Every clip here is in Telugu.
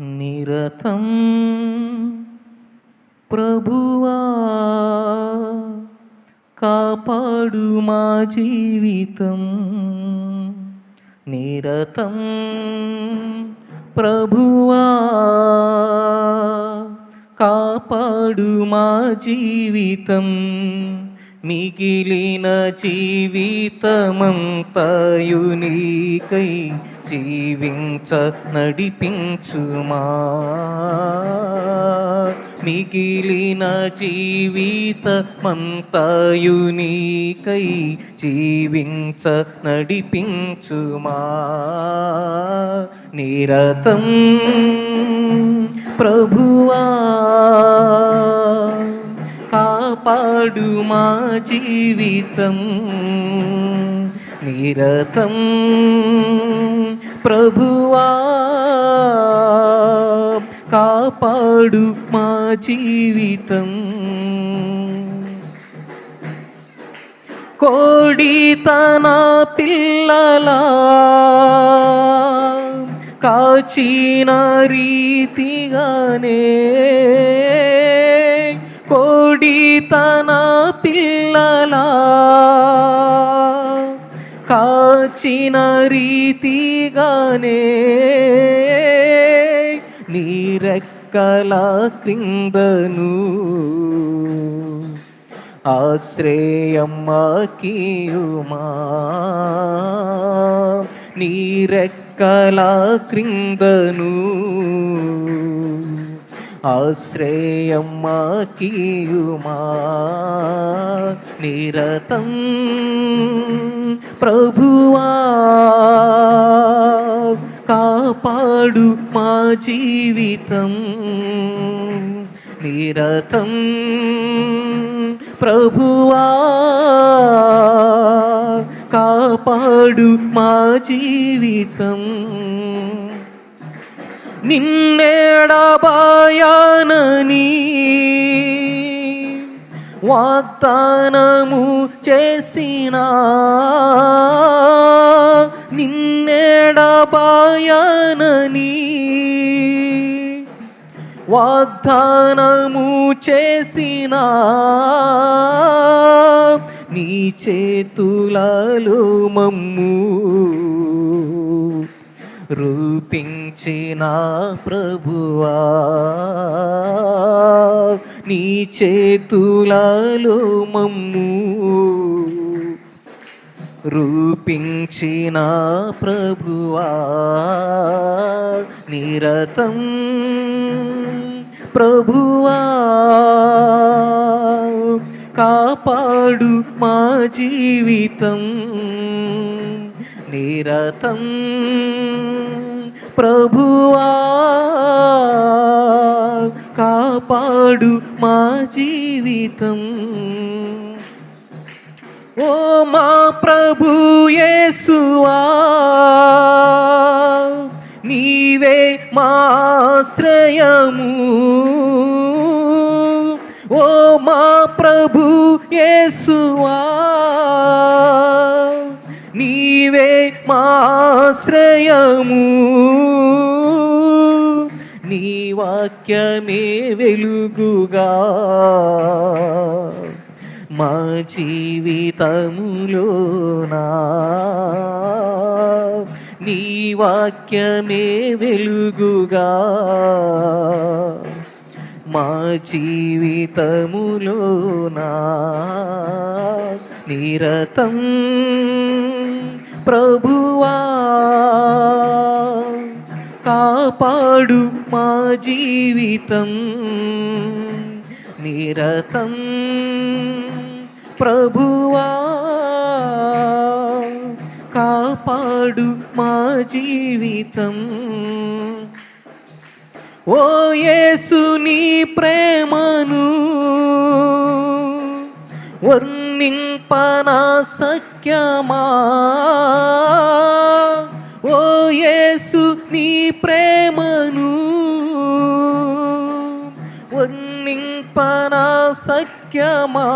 నిరతం ప్రభువా కాపాడు మా జీవితం. నిరతం ప్రభువా కాపాడు మా జీవితం. మిగిలిన జీవితమంతయునికై జీవించ నడిపించుమా. మిగిలిన జీవితమంతయునికై జీవించ నడిపించుమా. నిరతం ప్రభువా నాడు మా జీవితం. నిరతం ప్రభువా కాపాడు మా జీవితం. కోడి తన పిల్లలా కాచిన రీతిగానే కోడి తన పిల్లలా కాచిన రీతిగానే నీరెక్కల క్రిందను ఆశ్రయమ్మకియుమా. నీరెక్కల క్రిందను ఆశ్రయమ్మకియుమా? నిరతం ప్రభువా కాపాడు మా జీవితం. నిరతం ప్రభువా కాపాడు మా జీవితం. నిన్నేడబాయానని వాగ్దానము చేసిన నిన్నేడబాయానని వాగ్దానము చేసిన నీ చేతులలో మమ్ము రూపించిన ప్రభువా నీ చేతులలో మమ్ము. రూపించిన ప్రభువా నిరతం ప్రభువా కాపాడు మా జీవితం. నిరతం ప్రభువా కాపాడు మా జీవితం. ఓ మా ప్రభు యేసువా నీవే మాశ్రయము ఓ మా ప్రభు యేసువా మాశ్రయము. నీ వాక్యమే వెలుగుగా. మా జీవితములోనా నీ వాక్యమే వెలుగుగా. మా జీవితములోనా నిరతం ప్రభువా కాపాడు మా జీవితం. నిరతం ప్రభువా కాపాడు మా జీవితం. ఓ యేసుని ప్రేమను వర్ణింపనా సఖ్యమా? ప్రేమను వర్ణింపనా సఖ్యమా?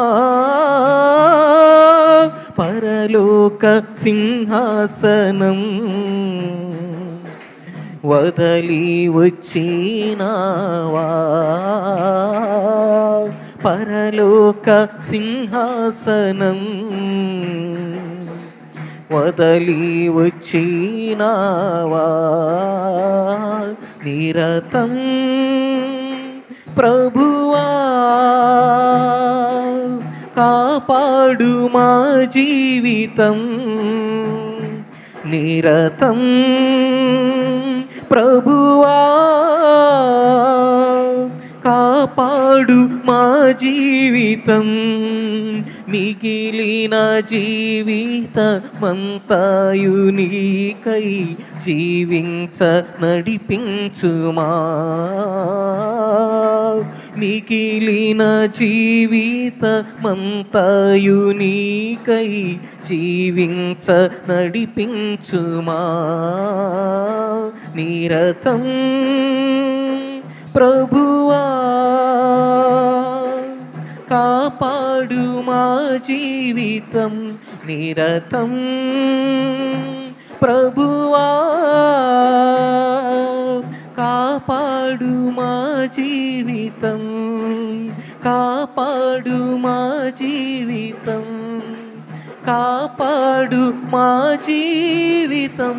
పరలోక సింహాసనం వదలి వచ్చినావా? పరలోక సింహాసనం వదలి వచ్చినావా? నిరతం ప్రభువా కాపాడు మా జీవితం. నిరతం ప్రభువా కాపాడు మా జీవితం. మిగిలిన జీవితమంతాయు నీకై జీవించ నడిపించుమా. మిగిలిన జీవితమంతాయు నీకై జీవించ నడిపించుమా. నిరతం ప్రభువా కాపాడు మా జీవితం నిరతం. ప్రభువా కాపాడు మా జీవితం కాపాడు మా జీవితం కాపాడు మా జీవితం.